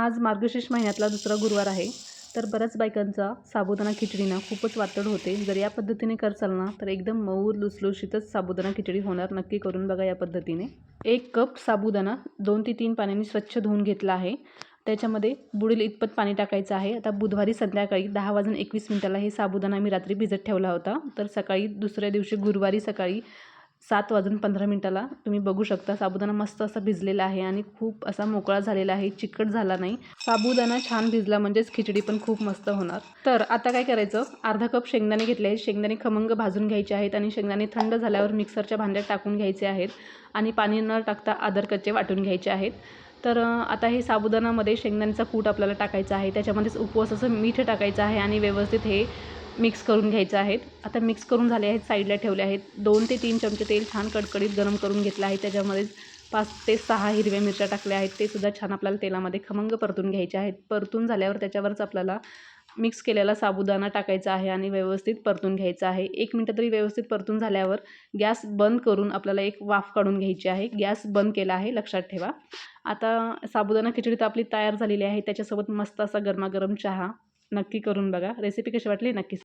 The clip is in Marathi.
आज मार्गशीर्ष महिन्यातला दुसरा गुरुवार आहे. तर बऱ्याच बायकांचा साबुदाणा खिचडीना खूपच वातड होते. जर या पद्धतीने करचाल ना तर एकदम मऊ लुसलुशीतच साबुदाणा खिचडी होणार. नक्की करून बघा या पद्धतीने. एक कप साबुदाणा दोन ते तीन पाण्याने स्वच्छ धुवून घेतला आहे. त्याच्यामध्ये बुडील इतपत पाणी टाकायचं आहे. आता बुधवारी संध्याकाळी दहा वाजून एकवीस मिनिटाला हे साबुदाणा मी रात्री भिजत ठेवला होता. तर सकाळी दुसऱ्या दिवशी गुरुवारी सकाळी सात वाजून पंधरा मिनटाला तुम्ही बघू शकता. साबुदाणा मस्त असा भिजलेला आहे आणि खूप असा मोकळा झालेला आहे. चिकट झाला नाही. साबुदाणा छान भिजला म्हणजेच खिचडी पण खूप मस्त होणार. तर आता काय करायचं? अर्धा कप शेंगदाणे घेतले आहेत. शेंगदाणे खमंग भाजून घ्यायचे आहेत आणि शेंगदाणे थंड झाल्यावर मिक्सरच्या भांड्यात टाकून घ्यायचे आहेत आणि पाणी न टाकता आदर कच्चे वाटून घ्यायचे आहेत. तर आता हे साबुदाणामध्ये शेंगदाण्याचा कूट आपल्याला टाकायचा आहे. त्याच्यामध्येच उपवास असं मीठ टाकायचं आहे आणि व्यवस्थित हे मिक्स करून घ्यायचं आहेत. आता मिक्स करून झाले आहेत साईडला ठेवले आहेत. दोन ते तीन चमचे तेल छान कडकडीत गरम करून घेतलं आहे. त्याच्यामध्ये पाच ते सहा हिरव्या मिरच्या टाकल्या आहेत. ते सुद्धा छान आपल्याला तेलामध्ये खमंग परतून घ्यायचे आहेत. परतून झाल्यावर त्याच्यावरच आपल्याला मिक्स केलेला साबुदाणा टाकायचा आहे आणि व्यवस्थित परतून घ्यायचा आहे. एक मिनटं तरी व्यवस्थित परतून झाल्यावर गॅस बंद करून आपल्याला एक वाफ काढून घ्यायची आहे. गॅस बंद केला आहे. लक्षात ठेवा. आता साबुदाणा खिचडी तर आपली तयार झालेली आहे. त्याच्यासोबत मस्त असा गरमागरम चहा नक्की करून बघा. रेसिपी कशी वाटली? नक्की